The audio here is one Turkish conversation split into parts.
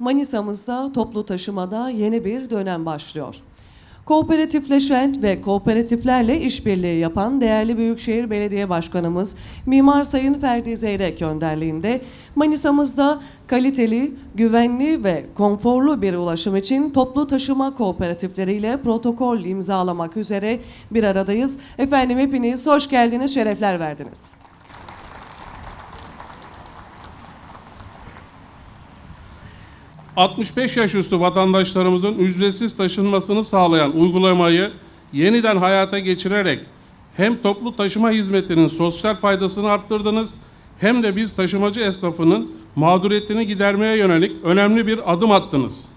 Manisa'mızda toplu taşımada yeni bir dönem başlıyor. Kooperatifleşen ve kooperatiflerle işbirliği yapan değerli Büyükşehir Belediye Başkanımız Mimar Sayın Ferdi Zeyrek önderliğinde Manisa'mızda kaliteli, güvenli ve konforlu bir ulaşım için toplu taşıma kooperatifleriyle protokol imzalamak üzere bir aradayız. Efendim hepiniz hoş geldiniz, şerefler verdiniz. ...65 yaş üstü vatandaşlarımızın ücretsiz taşınmasını sağlayan uygulamayı yeniden hayata geçirerek hem toplu taşıma hizmetlerinin sosyal faydasını arttırdınız hem de biz taşımacı esnafının mağduriyetini gidermeye yönelik önemli bir adım attınız.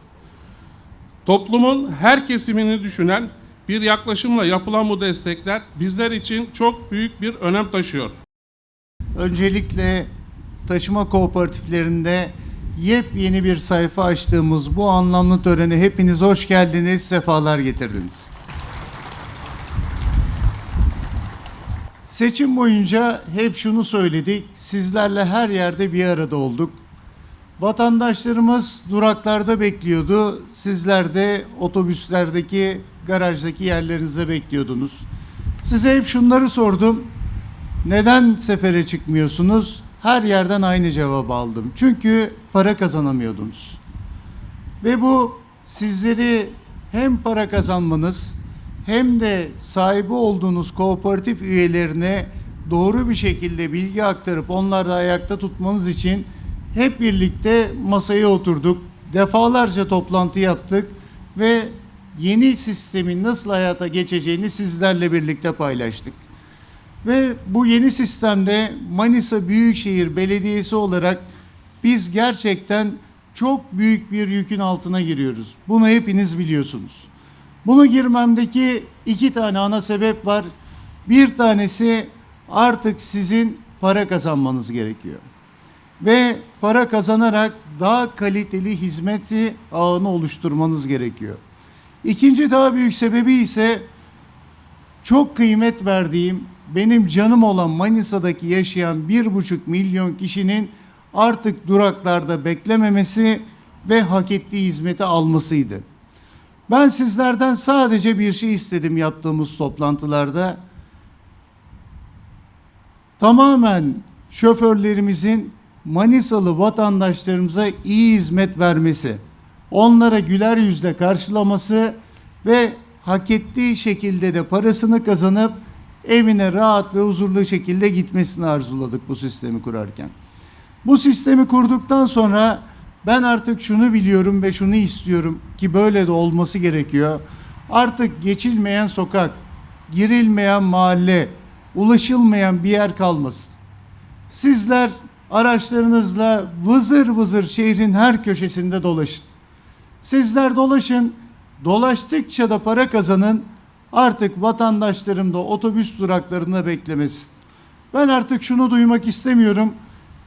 Toplumun her kesimini düşünen bir yaklaşımla yapılan bu destekler bizler için çok büyük bir önem taşıyor. Öncelikle taşıma kooperatiflerinde yepyeni bir sayfa açtığımız bu anlamlı törene hepiniz hoş geldiniz, sefalar getirdiniz. Seçim boyunca hep şunu söyledik, sizlerle her yerde bir arada olduk. Vatandaşlarımız duraklarda bekliyordu, sizler de otobüslerdeki, garajdaki yerlerinizde bekliyordunuz. Size hep şunları sordum, neden sefere çıkmıyorsunuz? Her yerden aynı cevabı aldım. Çünkü para kazanamıyordunuz. Ve bu sizleri hem para kazanmanız hem de sahibi olduğunuz kooperatif üyelerine doğru bir şekilde bilgi aktarıp onları da ayakta tutmanız için hep birlikte masaya oturduk. Defalarca toplantı yaptık ve yeni sistemin nasıl hayata geçeceğini sizlerle birlikte paylaştık. Ve bu yeni sistemde Manisa Büyükşehir Belediyesi olarak biz gerçekten çok büyük bir yükün altına giriyoruz. Bunu hepiniz biliyorsunuz. Bunu girmemdeki iki tane ana sebep var. Bir tanesi artık sizin para kazanmanız gerekiyor. Ve para kazanarak daha kaliteli hizmeti ağını oluşturmanız gerekiyor. İkinci daha büyük sebebi ise çok kıymet verdiğim, benim canım olan Manisa'daki yaşayan bir buçuk milyon kişinin artık duraklarda beklememesi ve hak ettiği hizmeti almasıydı. Ben sizlerden sadece bir şey istedim yaptığımız toplantılarda. Tamamen şoförlerimizin Manisalı vatandaşlarımıza iyi hizmet vermesi, onlara güler yüzle karşılaması ve hak ettiği şekilde de parasını kazanıp evine rahat ve huzurlu şekilde gitmesini arzuladık bu sistemi kurarken. Bu sistemi kurduktan sonra ben artık şunu biliyorum ve şunu istiyorum ki böyle de olması gerekiyor. Artık geçilmeyen sokak, girilmeyen mahalle, ulaşılmayan bir yer kalmasın. Sizler araçlarınızla vızır vızır şehrin her köşesinde dolaşın. Sizler dolaşın, dolaştıkça da para kazanın. Artık vatandaşlarım da otobüs duraklarında beklemesin. Ben artık şunu duymak istemiyorum.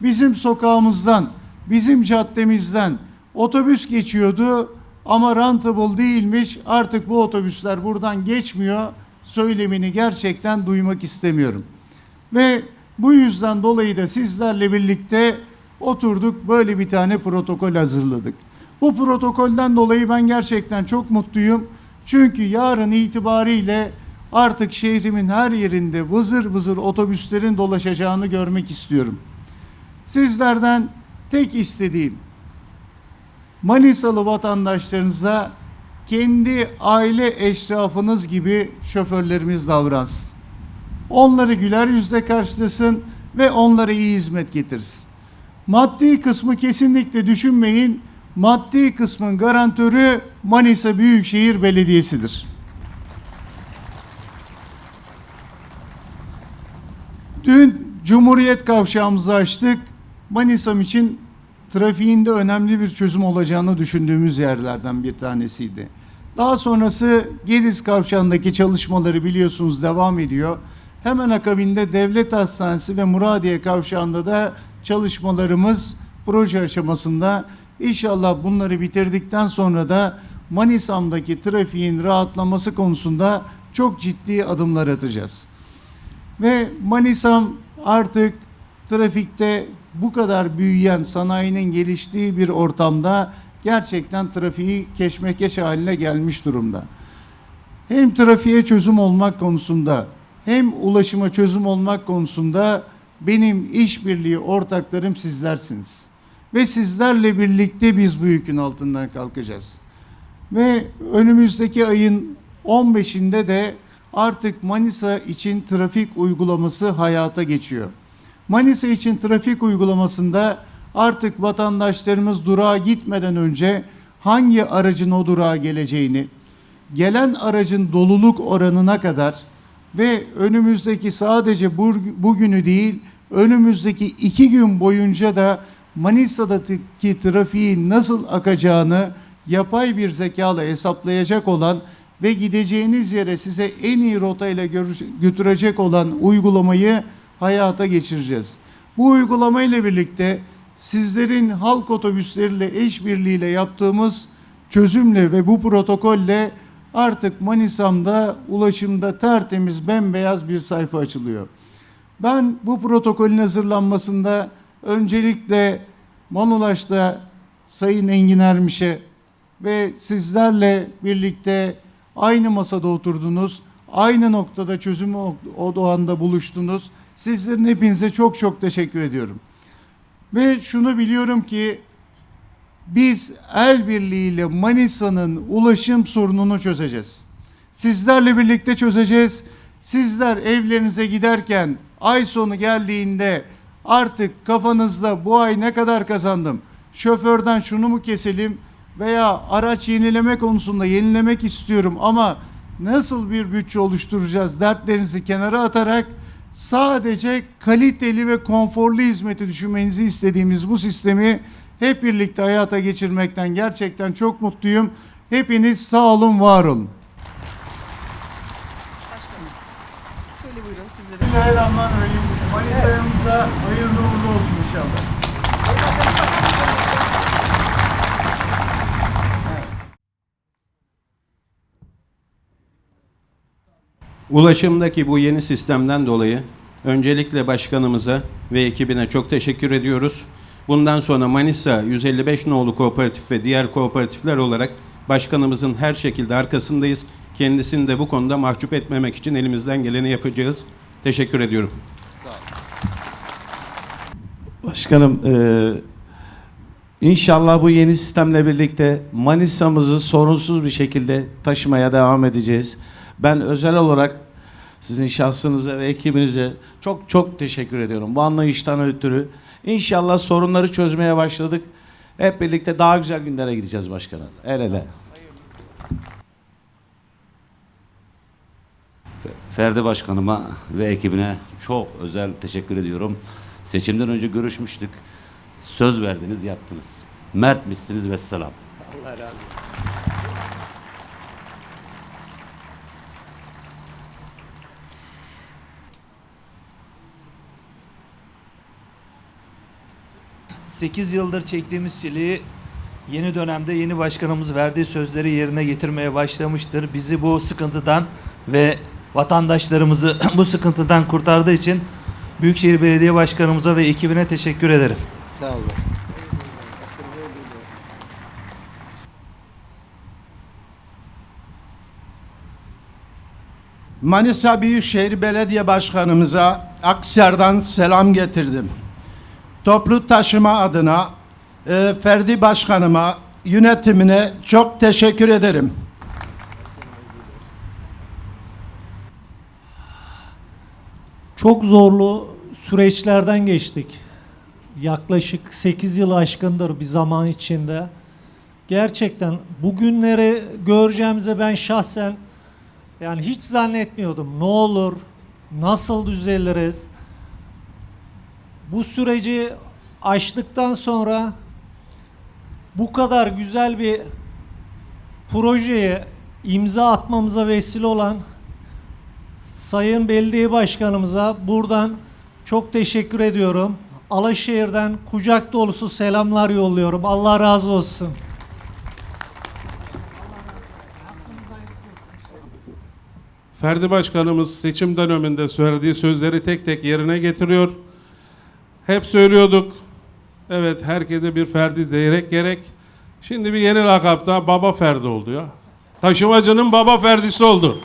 Bizim sokağımızdan, bizim caddemizden otobüs geçiyordu ama rentable değilmiş. Artık bu otobüsler buradan geçmiyor. Söylemini gerçekten duymak istemiyorum. Ve bu yüzden dolayı da sizlerle birlikte oturduk böyle bir tane protokol hazırladık. Bu protokolden dolayı ben gerçekten çok mutluyum. Çünkü yarın itibariyle artık şehrimin her yerinde vızır vızır otobüslerin dolaşacağını görmek istiyorum. Sizlerden tek istediğim Manisalı vatandaşlarınıza kendi aile eşrafınız gibi şoförlerimiz davransın. Onları güler yüzle karşılasın ve onlara iyi hizmet getirsin. Maddi kısmı kesinlikle düşünmeyin. Maddi kısmın garantörü Manisa Büyükşehir Belediyesi'dir. Dün Cumhuriyet kavşağımızı açtık. Manisa'm için trafiğinde önemli bir çözüm olacağını düşündüğümüz yerlerden bir tanesiydi. Daha sonrası Gediz kavşağındaki çalışmaları biliyorsunuz devam ediyor. Hemen akabinde Devlet Hastanesi ve Muradiye kavşağında da çalışmalarımız proje aşamasında. İnşallah bunları bitirdikten sonra da Manisa'mdaki trafiğin rahatlaması konusunda çok ciddi adımlar atacağız. Ve Manisa'm artık trafikte bu kadar büyüyen sanayinin geliştiği bir ortamda gerçekten trafiği keşmekeş haline gelmiş durumda. Hem trafiğe çözüm olmak konusunda hem ulaşıma çözüm olmak konusunda benim işbirliği ortaklarım sizlersiniz. Ve sizlerle birlikte biz bu yükün altından kalkacağız. Ve önümüzdeki ayın 15'inde de artık Manisa için trafik uygulaması hayata geçiyor. Manisa için trafik uygulamasında artık vatandaşlarımız durağa gitmeden önce hangi aracın o durağa geleceğini, gelen aracın doluluk oranına kadar ve önümüzdeki sadece bu, bugünü değil, önümüzdeki iki gün boyunca da Manisa'daki trafiğin nasıl akacağını yapay bir zekayla hesaplayacak olan ve gideceğiniz yere size en iyi rotayla götürecek olan uygulamayı hayata geçireceğiz. Bu uygulamayla birlikte sizlerin halk otobüsleriyle işbirliğiyle yaptığımız çözümle ve bu protokolle artık Manisa'mda ulaşımda tertemiz bembeyaz bir sayfa açılıyor. Ben bu protokolün hazırlanmasında öncelikle Manulaş'ta Sayın Engin Ermiş'e ve sizlerle birlikte aynı masada oturdunuz. Aynı noktada çözümü o, o doğanda buluştunuz. Sizlerin hepinize çok çok teşekkür ediyorum. Ve şunu biliyorum ki biz el birliğiyle Manisa'nın ulaşım sorununu çözeceğiz. Sizlerle birlikte çözeceğiz. Sizler evlerinize giderken ay sonu geldiğinde artık kafanızda bu ay ne kadar kazandım? Şoförden şunu mu keselim veya araç yenileme konusunda yenilemek istiyorum ama nasıl bir bütçe oluşturacağız dertlerinizi kenara atarak sadece kaliteli ve konforlu hizmeti düşünmenizi istediğimiz bu sistemi hep birlikte hayata geçirmekten gerçekten çok mutluyum. Hepiniz sağ olun, var olun. Şöyle buyurun sizlere. Bismillahirrahmanirrahim. Manisa'mıza hayırlı uğurlu olsun inşallah. Ulaşımdaki bu yeni sistemden dolayı öncelikle başkanımıza ve ekibine çok teşekkür ediyoruz. Bundan sonra Manisa 155 nolu kooperatif ve diğer kooperatifler olarak başkanımızın her şekilde arkasındayız. Kendisini de bu konuda mahcup etmemek için elimizden geleni yapacağız. Teşekkür ediyorum. Başkanım, eee, inşallah bu yeni sistemle birlikte Manisa'mızı sorunsuz bir şekilde taşımaya devam edeceğiz. Ben özel olarak sizin şahsınıza ve ekibinize çok çok teşekkür ediyorum. Bu anlayıştan ötürü inşallah sorunları çözmeye başladık. Hep birlikte daha güzel günlere gideceğiz başkanım. El ele. Ferdi Başkanıma ve ekibine çok özel teşekkür ediyorum. Seçimden önce görüşmüştük. Söz verdiniz, yaptınız. Mertmişsiniz ve selam. Sekiz yıldır çektiğimiz çileyi yeni dönemde yeni başkanımız verdiği sözleri yerine getirmeye başlamıştır. Bizi bu sıkıntıdan ve vatandaşlarımızı bu sıkıntıdan kurtardığı için Büyükşehir Belediye Başkanımıza ve ekibine teşekkür ederim. Sağ olun. Manisa Büyükşehir Belediye Başkanımıza Aksar'dan selam getirdim. Toplu taşıma adına e, Ferdi Başkanıma, yönetimine çok teşekkür ederim. Çok zorlu süreçlerden geçtik. Yaklaşık 8 yıl aşkındır bir zaman içinde. Gerçekten bugünleri göreceğimize ben şahsen yani hiç zannetmiyordum. Ne olur, nasıl düzeliriz? Bu süreci aştıktan sonra bu kadar güzel bir projeye imza atmamıza vesile olan Sayın Belediye Başkanımıza buradan çok teşekkür ediyorum. Alaşehir'den kucak dolusu selamlar yolluyorum. Allah razı olsun. Ferdi Başkanımız seçim döneminde söylediği sözleri tek tek yerine getiriyor. Hep söylüyorduk. Evet herkese bir Ferdi Zeyrek gerek. Şimdi bir yeni lakapta Baba Ferdi oldu ya. Taşımacının Baba Ferdisi oldu.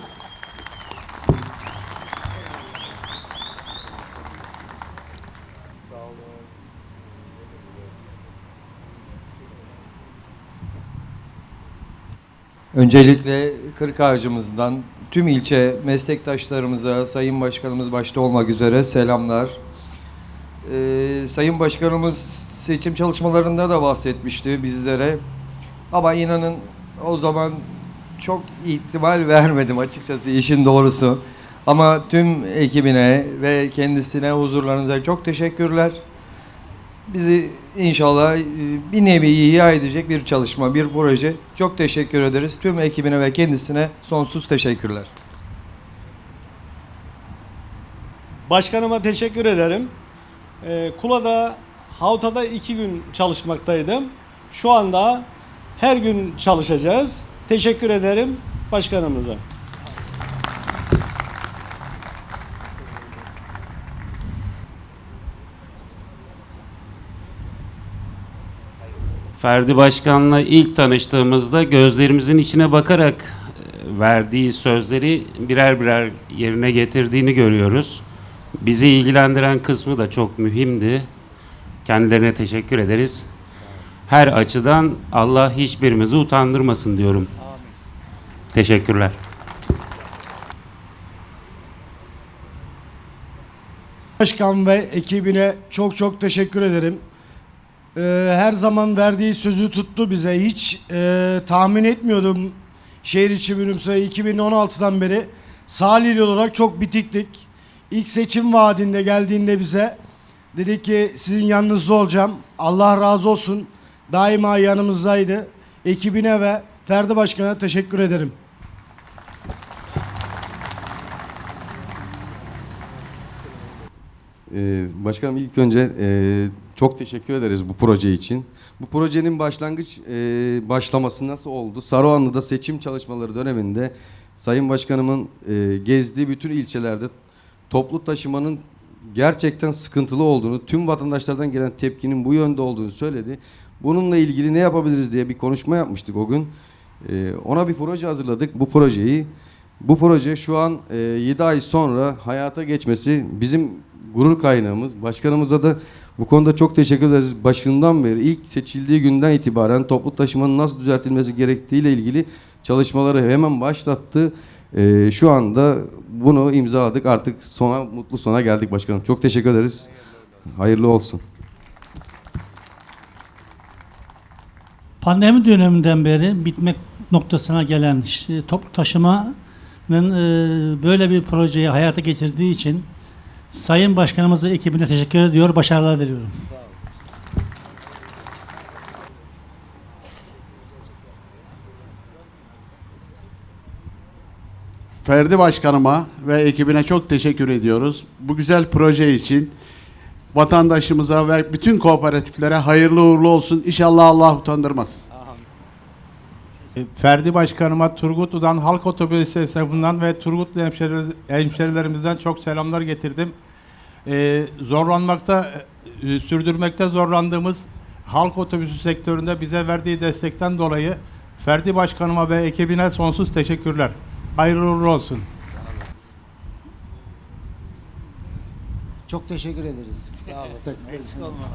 Öncelikle Kırk Ağacımızdan tüm ilçe meslektaşlarımıza, Sayın Başkanımız başta olmak üzere selamlar. Ee, Sayın Başkanımız seçim çalışmalarında da bahsetmişti bizlere. Ama inanın o zaman çok ihtimal vermedim açıkçası işin doğrusu. Ama tüm ekibine ve kendisine huzurlarınıza çok teşekkürler. Bizi inşallah e, bir nevi ihya edecek bir çalışma, bir proje. Çok teşekkür ederiz. Tüm ekibine ve kendisine sonsuz teşekkürler. Başkanıma teşekkür ederim. Ee, Kula'da, Havta'da iki gün çalışmaktaydım. Şu anda her gün çalışacağız. Teşekkür ederim başkanımıza. Ferdi Başkan'la ilk tanıştığımızda gözlerimizin içine bakarak e, verdiği sözleri birer birer yerine getirdiğini görüyoruz. Bizi ilgilendiren kısmı da çok mühimdi. Kendilerine teşekkür ederiz. Her açıdan Allah hiçbirimizi utandırmasın diyorum. Teşekkürler. Başkan ve ekibine çok çok teşekkür ederim. Ee, her zaman verdiği sözü tuttu bize. Hiç e, tahmin etmiyordum şehir içi bölümse 2016'dan beri Salihli olarak çok bitiktik. İlk seçim vaadinde geldiğinde bize dedi ki sizin yanınızda olacağım. Allah razı olsun. Daima yanımızdaydı. Ekibine ve Ferdi Başkan'a teşekkür ederim. Ee, başkanım ilk önce e, çok teşekkür ederiz bu proje için. Bu projenin başlangıç e, başlaması nasıl oldu? Saruhanlı'da seçim çalışmaları döneminde Sayın Başkanımın e, gezdiği bütün ilçelerde toplu taşımanın gerçekten sıkıntılı olduğunu, tüm vatandaşlardan gelen tepkinin bu yönde olduğunu söyledi. Bununla ilgili ne yapabiliriz diye bir konuşma yapmıştık o gün. E, ona bir proje hazırladık. Bu projeyi bu proje şu an e, 7 ay sonra hayata geçmesi bizim gurur kaynağımız. Başkanımıza da bu konuda çok teşekkür ederiz. Başından beri ilk seçildiği günden itibaren toplu taşımanın nasıl düzeltilmesi gerektiğiyle ilgili çalışmaları hemen başlattı. E, şu anda bunu imzaladık. Artık sona mutlu sona geldik başkanım. Çok teşekkür ederiz. Hayırlı olsun. Pandemi döneminden beri bitmek noktasına gelen işte toplu taşımanın e, böyle bir projeyi hayata geçirdiği için Sayın Başkanımıza ekibine teşekkür ediyor, başarılar diliyorum. Ferdi Başkanıma ve ekibine çok teşekkür ediyoruz. Bu güzel proje için vatandaşımıza ve bütün kooperatiflere hayırlı uğurlu olsun. İnşallah Allah utandırmaz. Ferdi Başkanıma Turgutlu'dan Halk Otobüsü esnafından ve Turgutlu hemşeri- hemşerilerimizden çok selamlar getirdim. Ee, zorlanmakta, e, sürdürmekte zorlandığımız halk otobüsü sektöründe bize verdiği destekten dolayı Ferdi Başkanıma ve ekibine sonsuz teşekkürler. Hayırlı uğurlu olsun. Çok teşekkür ederiz. Sağ olasın. Eksik olma.